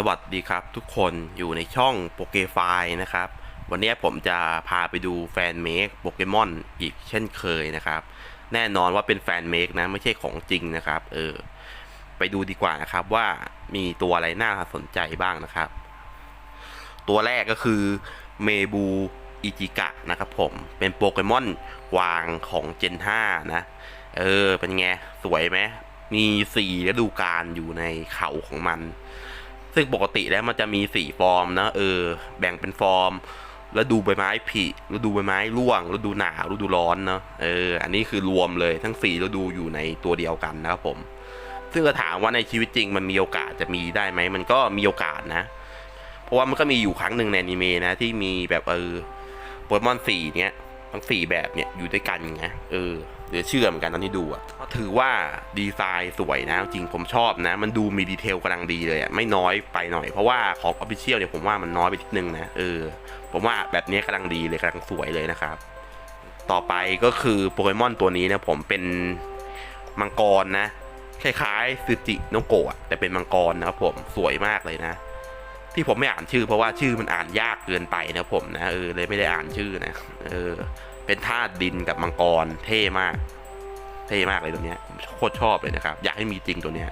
สวัสดีครับทุกคนอยู่ในช่องโปเกไฟนะครับ วันนี้ผมจะพาไปดูแฟนเมคโปเกมอนอีกเช่นเคยนะครับ แน่นอนว่าเป็นแฟนเมคนะไม่ใช่ของจริงนะครับ เออ ไปดูดีกว่านะครับว่ามีตัวอะไรน่าสนใจบ้างนะครับ ตัวแรกก็คือเมบูอิจิกะนะครับผมเป็นโปเกมอนกวางของเจน 5 นะ เออ เป็นไง สวยไหมมีสี่ฤดูกาลอยู่ในเขาของมัน ซึ่งปกติแล้วมันจะมีสี่ฟอร์มนะเออ แบ่งเป็นฟอร์มฤดูใบไม้ผลิฤดูใบไม้ร่วงฤดูหนาวฤดูร้อนเนาะเออ อันนี้คือรวมเลยทั้งสี่ฤดูอยู่ในตัวเดียวกันนะครับผม ซึ่งจะถามว่าในชีวิตจริงมันมีโอกาสจะมีได้ไหมมันก็มีโอกาสนะ เพราะว่ามันก็มีอยู่ครั้งหนึ่งในอนิเมะนะที่มีแบบเออโปเกมอนสี่เนี้ยทั้งสี่แบบเนี้ยอยู่ด้วยกันไงเออเดี๋ยวเชื่อเหมือนกันตอนที่ดูอะ ถือว่าดีไซน์สวยนะจริงผมชอบนะ มันดูมีดีเทลกำลังดีเลยอะไม่น้อยไปหน่อยเพราะว่าของออฟฟิเชียลเนี่ยผมว่ามันน้อยไปนิดนึงนะเออผมว่าแบบนี้กำลังดีเลยกำลังสวยเลยนะครับ ต่อไปก็คือโปเกมอนตัวนี้นะผมเป็นมังกรนะคล้ายๆซูจิโนโกะแต่เป็นมังกรนะครับผมสวยมากเลยนะ ที่ผมไม่อ่านชื่อ เพราะว่าชื่อมันอ่านยากเกินไปนะผมนะเออเลยไม่ได้อ่านชื่อนะเออเป็นธาตุดินกับมังกรเท่มาก เท่มากเลยตัวเนี้ยผมโคตรชอบเลยนะครับ อยากให้มีจริงตัวเนี้ย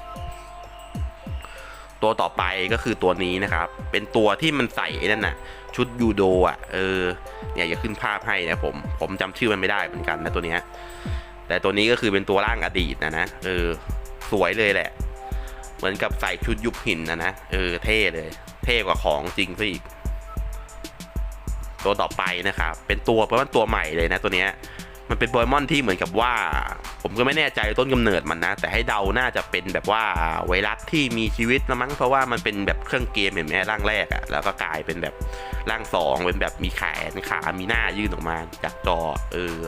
ตัวต่อไปก็คือตัวนี้นะครับ เป็นตัวที่มันใส่นั่นน่ะ ชุดยูโดอะ เออ เนี่ยอย่าขึ้นภาพให้นะผม ผมจำชื่อมันไม่ได้เหมือนกันนะตัวเนี้ย แต่ตัวนี้ก็คือเป็นตัวร่างอดีตนะนะ เออ สวยเลยแหละ เหมือนกับใส่ชุดยุบหินนะนะ เออ เท่เลย เท่กว่าของจริงซะอีก ตัวต่อไปนะครับ เป็นตัวเพราะว่าตัวใหม่เลยนะตัวเนี้ย มันเป็นโปเกมอนที่เหมือนกับว่า ผมก็ไม่แน่ใจต้นกำเนิดมันนะ แต่ให้เดาน่าจะเป็นแบบว่าไวรัสที่มีชีวิตละมั้งเพราะว่ามันเป็นแบบเครื่องเกมเห็นไหมร่างแรกอะแล้วก็กลายเป็นแบบร่างสองเป็นแบบมีแขนขามีหน้ายื่นออกมาจากจอเออ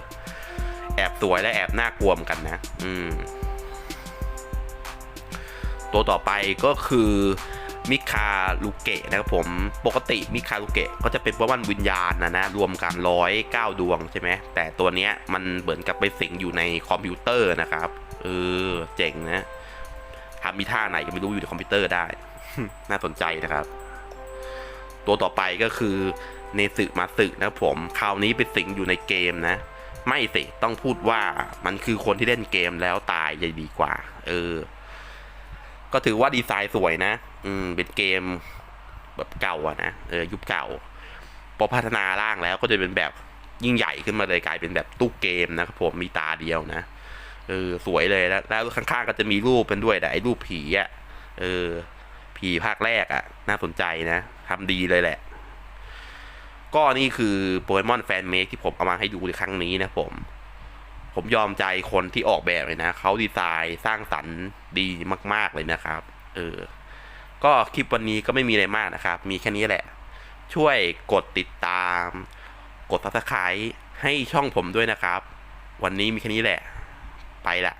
แอบสวยและแอบน่ากลัวเหมือนกันนะ อืม ตัวต่อไปก็คือ มิคาลูเกะนะครับผมปกติมิคาลูเกะก็จะเป็นโปเกมอนวิญญาณนะนะรวมกันร้อยเก้าดวงใช่ไหมแต่ตัวเนี้ยมันเหมือนกับไปสิงอยู่ในคอมพิวเตอร์นะครับเออเจ๋งนะทำมีท่าไหนก็ไม่รู้อยู่ในคอมพิวเตอร์ได้ น่าสนใจนะครับ ตัวต่อไปก็คือเนสึมาสึนะครับผมคราวนี้ไปสิงอยู่ในเกมนะ ไม่สิต้องพูดว่ามันคือคนที่เล่นเกมแล้วตายจะดีกว่า เออ ก็ถือว่าดีไซน์สวยนะ อืม เป็นเกมแบบเก่าอะนะ เออ ยุคเก่า พอพัฒนาร่างแล้วก็จะเป็นแบบยิ่งใหญ่ขึ้นมาเลยกลายเป็นแบบตู้เกมนะครับผม มีตาเดียวนะ เออ สวยเลยแล้วแล้วข้างๆก็จะมีรูปเป็นด้วยแต่ไอ้รูปผีอะเออ ผีภาคแรกอะน่าสนใจนะทำดีเลยแหละ ก็นี่คือโปเกมอนแฟนเมคที่ผมเอามาให้ดูในครั้งนี้นะผม ผมยอมใจคนที่ออกแบบเลยนะเขาดีไซน์สร้างสรรค์ดีมาก ๆเลยนะครับ เออ ก็คลิปวันนี้ก็ไม่มีอะไรมากนะครับ มีแค่นี้แหละ ช่วยกดติดตาม กด subscribe ให้ช่องผมด้วยนะครับ วันนี้มีแค่นี้แหละ ไปละ